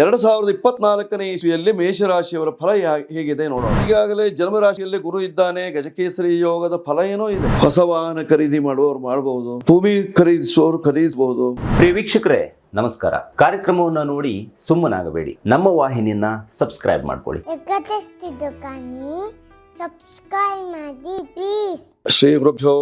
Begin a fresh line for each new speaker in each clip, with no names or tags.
ಎರಡ್ ಸಾವಿರದ ಇಪ್ಪತ್ನಾಲ್ಕನೇ ಇಸ್ವಿಯಲ್ಲಿ ಮೇಷರಾಶಿಯವರ ಫಲ ಹೇಗಿದೆ ನೋಡೋಣ. ಈಗಾಗಲೇ ಜನ್ಮರಾಶಿಯಲ್ಲಿ ಗುರು ಇದ್ದಾನೆ ಗಜಕೇಸರಿ ಯೋಗದ ಫಲ ಏನೋ ಇದೆ. ಹೊಸ ವಾಹನ ಖರೀದಿ ಮಾಡುವವರು ಮಾಡಬಹುದು ಭೂಮಿ ಖರೀದಿಸುವವರು ಖರೀದಿಸಬಹುದು
ಪ್ರಿಯ ವೀಕ್ಷಕರೇ ನಮಸ್ಕಾರ. ಕಾರ್ಯಕ್ರಮವನ್ನು ನೋಡಿ ಸುಮ್ಮನಾಗಬೇಡಿ. ನಮ್ಮ ವಾಹಿನಿಯನ್ನ ಸಬ್ಸ್ಕ್ರೈಬ್ ಮಾಡ್ಕೊಳ್ಳಿ.
ಎಕತೆಸ್ತಿದ್ದು ಕಾನಿ ಸಬ್ಸ್ಕ್ರೈಬ್ ಮಾಡಿ ಪ್ಲೀಸ್
ಶ್ರೀ ಗುರುಭ್ಯೋ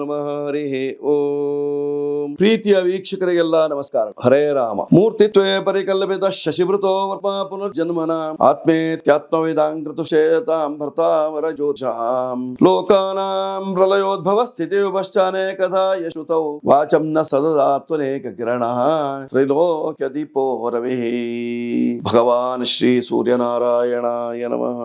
ನಮಃ ಹರಿ ಓಂ ಪ್ರೀತಿಯ ವೀಕ್ಷಕರಿಗೆಲ್ಲ ನಮಸ್ಕಾರ ಹರೇ ರಾಮ ಮೂರ್ತಿತ್ವೇ ಪರಿಕಲ್ಪಿತ ಶಶಿಭೃತೋ ವರ್ಮ ಪುನರ್ಜನ್ಮನ ಆತ್ಮೇತ್ಯಾತ್ಮವೇದಾಂಕೃತು ಶೇತಾಂ ಭರ್ತಾವರ ಜ್ಯೋತಿಷಾಂ ಲೋಕಾನಾಂ ಪ್ರಲಯೋದ್ಭವ ಸ್ಥಿತಿ ವಿಪಶ್ಚಾನೆ ಕಥಾ ಯಶುತೌ ವಾಚಂ ನ ಸದದಾತ್ವನೇಕ ಕಿರಣ ತ್ರೈಲೋಕ್ಯ ದೀಪೋ ರವಿ ಭಗವಾನ್ ಶ್ರೀ ಸೂರ್ಯನಾರಾಯಣಾಯ ನಮಃ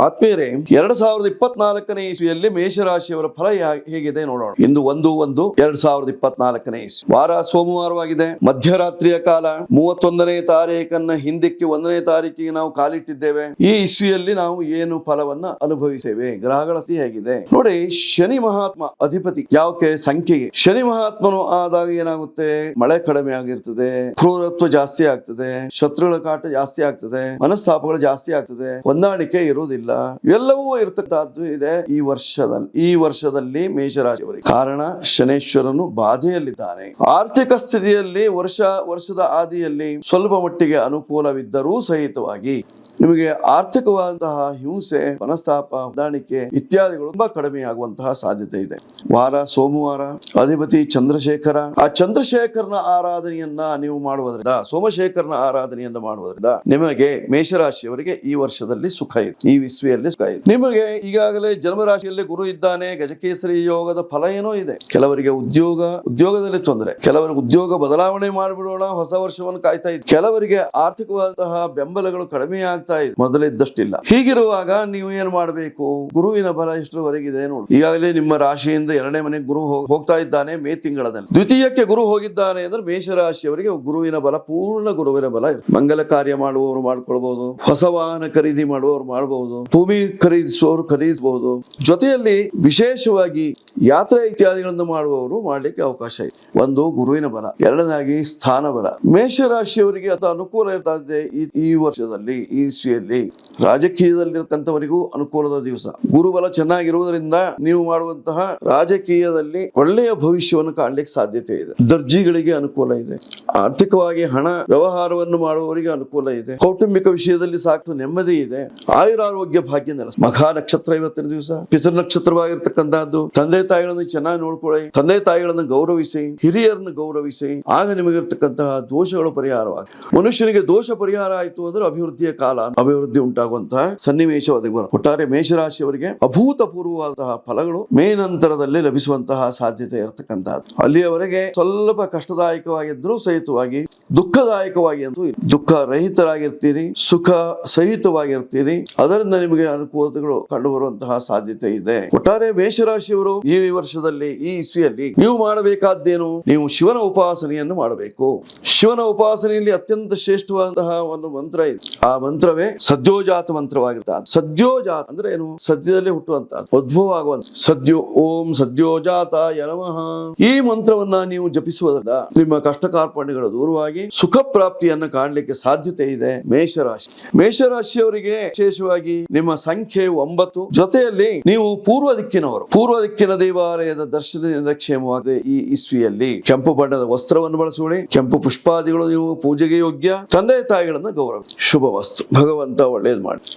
ಆತ್ಮೀಯರೇ ಎರಡ್ ಸಾವಿರದ ಇಪ್ಪತ್ನಾಲ್ಕನೇ ಇಸ್ವಿಯಲ್ಲಿ ಮೇಷರಾಶಿಯವರ ಫಲ ಹೇಗಿದೆ ನೋಡೋಣ. ಇಂದು ಒಂದು ಒಂದು ಎರಡ್ ಸಾವಿರದ ಇಪ್ಪತ್ನಾಲ್ಕನೇ ಇಸ್ವಿ. ವಾರ ಸೋಮವಾರವಾಗಿದೆ. ಮಧ್ಯರಾತ್ರಿಯ ಕಾಲ ಮೂವತ್ತೊಂದನೇ ತಾರೀಕನ್ನ ಹಿಂದಕ್ಕೆ ಒಂದನೇ ತಾರೀಕಿಗೆ ನಾವು ಕಾಲಿಟ್ಟಿದ್ದೇವೆ. ಈ ಇಸ್ವಿಯಲ್ಲಿ ನಾವು ಏನು ಫಲವನ್ನ ಅನುಭವಿಸ್ತೇವೆ? ಗ್ರಹಗಳ ಸ್ಥಿತಿ ಹೇಗಿದೆ? ನೋಡಿ, ಶನಿ ಮಹಾತ್ಮ ಅಧಿಪತಿ ಯಾವಕ್ಕೆ ಸಂಖ್ಯೆಗೆ. ಶನಿ ಮಹಾತ್ಮನು ಆದಾಗ ಏನಾಗುತ್ತೆ? ಮಳೆ ಕಡಿಮೆ ಆಗಿರ್ತದೆ, ಕ್ರೂರತ್ವ ಜಾಸ್ತಿ ಆಗ್ತದೆ, ಶತ್ರುಗಳ ಕಾಟ ಜಾಸ್ತಿ ಆಗ್ತದೆ, ಮನಸ್ತಾಪಗಳು ಜಾಸ್ತಿ ಆಗ್ತದೆ, ಹೊಂದಾಣಿಕೆ ಇರುವುದಿಲ್ಲ. ಇವೆಲ್ಲವೂ ಇರತಕ್ಕಂತಹದ್ದು ಇದೆ ಈ ವರ್ಷದಲ್ಲಿ ಈ ವರ್ಷದಲ್ಲಿ ಮೇಷರಾಶಿಯವರಿಗೆ. ಕಾರಣ, ಶನೇಶ್ವರನು ಬಾಧೆಯಲ್ಲಿದ್ದಾನೆ. ಆರ್ಥಿಕ ಸ್ಥಿತಿಯಲ್ಲಿ ವರ್ಷ, ವರ್ಷದ ಆದಿಯಲ್ಲಿ ಸ್ವಲ್ಪ ಮಟ್ಟಿಗೆ ಅನುಕೂಲವಿದ್ದರೂ ಸಹಿತವಾಗಿ ನಿಮಗೆ ಆರ್ಥಿಕವಾದಂತಹ ಹಿಂಸೆ, ಮನಸ್ತಾಪ, ಹೊಂದಾಣಿಕೆ ಇತ್ಯಾದಿಗಳು ತುಂಬಾ ಕಡಿಮೆ ಆಗುವಂತಹ ಸಾಧ್ಯತೆ ಇದೆ. ವಾರ, ಸೋಮವಾರ, ಅಧಿಪತಿ ಚಂದ್ರಶೇಖರ. ಆ ಚಂದ್ರಶೇಖರನ ಆರಾಧನೆಯನ್ನ ನೀವು ಮಾಡುವುದರಿಂದ, ಸೋಮಶೇಖರನ ಆರಾಧನೆಯನ್ನ ಮಾಡುವುದರಿಂದ ನಿಮಗೆ ಮೇಷರಾಶಿಯವರಿಗೆ ಈ ವರ್ಷದಲ್ಲಿ ಸುಖ ಇದೆ. ಈ ವಿಶ್ವೆಯಲ್ಲಿ ಸುಖ ಇದೆ. ನಿಮಗೆ ಈಗಾಗಲೇ ಜನ್ಮರಾಶಿಯಲ್ಲಿ ಗುರು ಇದ್ದಾನೆ, ಗಜಕೇಸರಿ ಯೋಗದ ಫಲ ಏನೋ ಇದೆ. ಕೆಲವರಿಗೆ ಉದ್ಯೋಗ, ಉದ್ಯೋಗದಲ್ಲಿ ತೊಂದರೆ. ಕೆಲವರಿಗೆ ಉದ್ಯೋಗ ಬದಲಾವಣೆ ಮಾಡಿಬಿಡೋಣ, ಹೊಸ ವರ್ಷವನ್ನು ಕಾಯ್ತಾ ಇದೆ ಕೆಲವರಿಗೆ ಆರ್ಥಿಕವಾದಂತಹ ಬೆಂಬಲಗಳು ಕಡಿಮೆ ಆಗ್ತಾ ಇದೆ ಮೊದಲಿದ್ದಷ್ಟಿಲ್ಲ. ಹೀಗಿರುವಾಗ ನೀವು ಏನ್ ಮಾಡಬೇಕು? ಗುರುವಿನ ಬಲ ಎಷ್ಟರವರೆಗಿದೆ ನೋಡು. ಈಗಾಗಲೇ ನಿಮ್ಮ ರಾಶಿಯಿಂದ ಎರಡನೇ ಮನೆಗೆ ಗುರು ಹೋಗ್ತಾ ಇದ್ದಾನೆ ಮೇ ತಿಂಗಳದಲ್ಲಿ. ದ್ವಿತೀಯಕ್ಕೆ ಗುರು ಹೋಗಿದ್ದಾನೆ ಅಂದ್ರೆ ಮೇಷರಾಶಿಯವರಿಗೆ ಗುರುವಿನ ಬಲ, ಪೂರ್ಣ ಗುರುವಿನ ಬಲ ಮಂಗಲ ಕಾರ್ಯ ಮಾಡುವವರು ಮಾಡ್ಕೊಳ್ಬಹುದು ಹೊಸ ವಾಹನ ಖರೀದಿ ಮಾಡುವವರು ಮಾಡಬಹುದು ಭೂಮಿ ಖರೀದಿಸುವವರು ಖರೀದಿಸಬಹುದು. ಜೊತೆಯಲ್ಲಿ ವಿಶೇಷವಾಗಿ ಯಾತ್ರೆ ಇತ್ಯಾದಿಗಳನ್ನು ಮಾಡುವವರು ಮಾಡಲಿಕ್ಕೆ ಅವಕಾಶ ಇದೆ. ಒಂದು, ಗುರುವಿನ ಬಲ. ಎರಡನಾಗಿ ಸ್ಥಾನ ಬಲ. ಮೇಷರಾಶಿಯವರಿಗೆ ಅದು ಅನುಕೂಲ ಇರ್ತದೆ ಈ ವರ್ಷದಲ್ಲಿ, ಈ ಇಸ್ವಿಯಲ್ಲಿ ರಾಜಕೀಯದಲ್ಲಿರ್ತಕ್ಕಂಥವರಿಗೂ ಅನುಕೂಲದ ದಿವಸ. ಗುರುಬಲ ಚೆನ್ನಾಗಿರುವುದರಿಂದ ನೀವು ಮಾಡುವಂತಹ ರಾಜಕೀಯದಲ್ಲಿ ಒಳ್ಳೆಯ ಭವಿಷ್ಯವನ್ನು ಕಾಣಲಿಕ್ಕೆ ಸಾಧ್ಯತೆ ಇದೆ. ದರ್ಜಿಗಳಿಗೆ ಅನುಕೂಲ ಇದೆ. ಆರ್ಥಿಕವಾಗಿ ಹಣ ವ್ಯವಹಾರವನ್ನು ಮಾಡುವವರಿಗೆ ಅನುಕೂಲ ಇದೆ. ಕೌಟುಂಬಿಕ ವಿಷಯದಲ್ಲಿ ಸಾಕು ನೆಮ್ಮದಿ ಇದೆ. ಆಯುರಾರೋಗ್ಯ ಭಾಗ್ಯ ನೆಲ ಮಹಾ ನಕ್ಷತ್ರ ಇವತ್ತಿನ ದಿವಸ. ಪಿತೃ ನಕ್ಷತ್ರವಾಗಿರ್ತಕ್ಕಂತಹದ್ದು ತಂದೆ ತಾಯಿಗಳನ್ನು ಚೆನ್ನಾಗಿ ನೋಡ್ಕೊಳ್ಳಿ. ತಂದೆ ತಾಯಿಗಳನ್ನು ಗೌರವಿಸಿ. ಹಿರಿಯರನ್ನು ಗೌರವಿಸಿ. ಆಗ ನಿಮಗಿರ್ತಕ್ಕಂತಹ ದೋಷಗಳು ಪರಿಹಾರವಾಗಿ, ಮನುಷ್ಯನಿಗೆ ದೋಷ ಪರಿಹಾರ ಆಯಿತು ಅಂದ್ರೆ ಅಭಿವೃದ್ಧಿಯ ಕಾಲ ಅಭಿವೃದ್ಧಿ ಉಂಟಾಗುವಂತಹ ಸನ್ನಿವೇಶ ಒದಗಿ ಬರುತ್ತೆ ಒಟ್ಟಾರೆ ಮೇಷರಾಶಿಯವರಿಗೆ ಅಭೂತಪೂರ್ವವಾದಂತಹ ಫಲಗಳು ಮೇ ನಂತರದಲ್ಲಿ ಲಭಿಸುವಂತಹ ಸಾಧ್ಯತೆ ಇರತಕ್ಕಂತಹದ್ದು ಅಲ್ಲಿಯವರೆಗೆ ಸ್ವಲ್ಪ ಕಷ್ಟದಾಯಕವಾಗಿದ್ರೂ ಸಹಿತವಾಗಿ ದುಃಖದಾಯಕವಾಗಿ ಅಂತೂ. ದುಃಖ ರಹಿತರಾಗಿರ್ತೀರಿ, ಸುಖ ಸಹಿತವಾಗಿರ್ತೀರಿ, ಅದರಿಂದ ನಿಮಗೆ ಅನುಕೂಲತೆಗಳು ಕಂಡು ಬರುವಂತಹ ಸಾಧ್ಯತೆ ಇದೆ. ಒಟ್ಟಾರೆ ಮೇಷರಾಶಿಯವರು ಈ ವರ್ಷದಲ್ಲಿ, ಈ ಇಸ್ವಿಯಲ್ಲಿ ನೀವು ಮಾಡಬೇಕಾದ್ದೇನು? ನೀವು ಶಿವನ ಉಪಾಸನೆಯನ್ನು ಮಾಡಬೇಕು. ಶಿವನ ಉಪಾಸನೆಯಲ್ಲಿ ಅತ್ಯಂತ ಶ್ರೇಷ್ಠವಾದಂತಹ ಒಂದು ಮಂತ್ರ ಇದೆ. ಆ ಮಂತ್ರವೇ ಸದ್ಯೋಜಾತ ಮಂತ್ರವಾಗಿರ್ತ ಸದ್ಯೋಜಾತ ಅಂದ್ರೆ ಏನು? ಸದ್ಯದಲ್ಲಿ ಹುಟ್ಟುವಂತ ಉದ್ಭವ ಆಗುವಂತ ಸದ್ಯೋ ಓಂ ಸದ್ಯೋಜಾತ ಯನಮಃ ಈ ಮಂತ್ರವನ್ನ ನೀವು ಜಪಿಸುವುದರಿಂದ ನಿಮ್ಮ ಕಷ್ಟ ಕಾರ್ಪಣ್ಯಗಳು ದೂರವಾಗಿ ಸುಖ ಪ್ರಾಪ್ತಿಯನ್ನ ಕಾಣಲಿಕ್ಕೆ ಸಾಧ್ಯತೆ ಇದೆ. ಮೇಷರಾಶಿ. ಮೇಷರಾಶಿಯವರಿಗೆ ವಿಶೇಷವಾಗಿ ನಿಮ್ಮ ಸಂಖ್ಯೆ ಒಂಬತ್ತು. ಜೊತೆಯಲ್ಲಿ ನೀವು ಪೂರ್ವ ದಿಕ್ಕಿನವರು. ಪೂರ್ವ ದಿಕ್ಕಿನ ದೇವಾಲಯದ ದರ್ಶನದಿಂದ ಕ್ಷೇಮವಾಗಿದೆ ಈ ಇಸ್ವಿಯಲ್ಲಿ ಕೆಂಪು ಬಣ್ಣದ ವಸ್ತ್ರವನ್ನು ಬಳಸುವಳಿ, ಕೆಂಪು ಪುಷ್ಪಾದಿಗಳು ನೀವು ಪೂಜೆಗೆ ಯೋಗ್ಯ, ತಂದೆ ತಾಯಿಗಳನ್ನ ಗೌರವ ಶುಭ ವಸ್ತು ಭಗವಂತ ಒಳ್ಳೇದು ಮಾಡಿ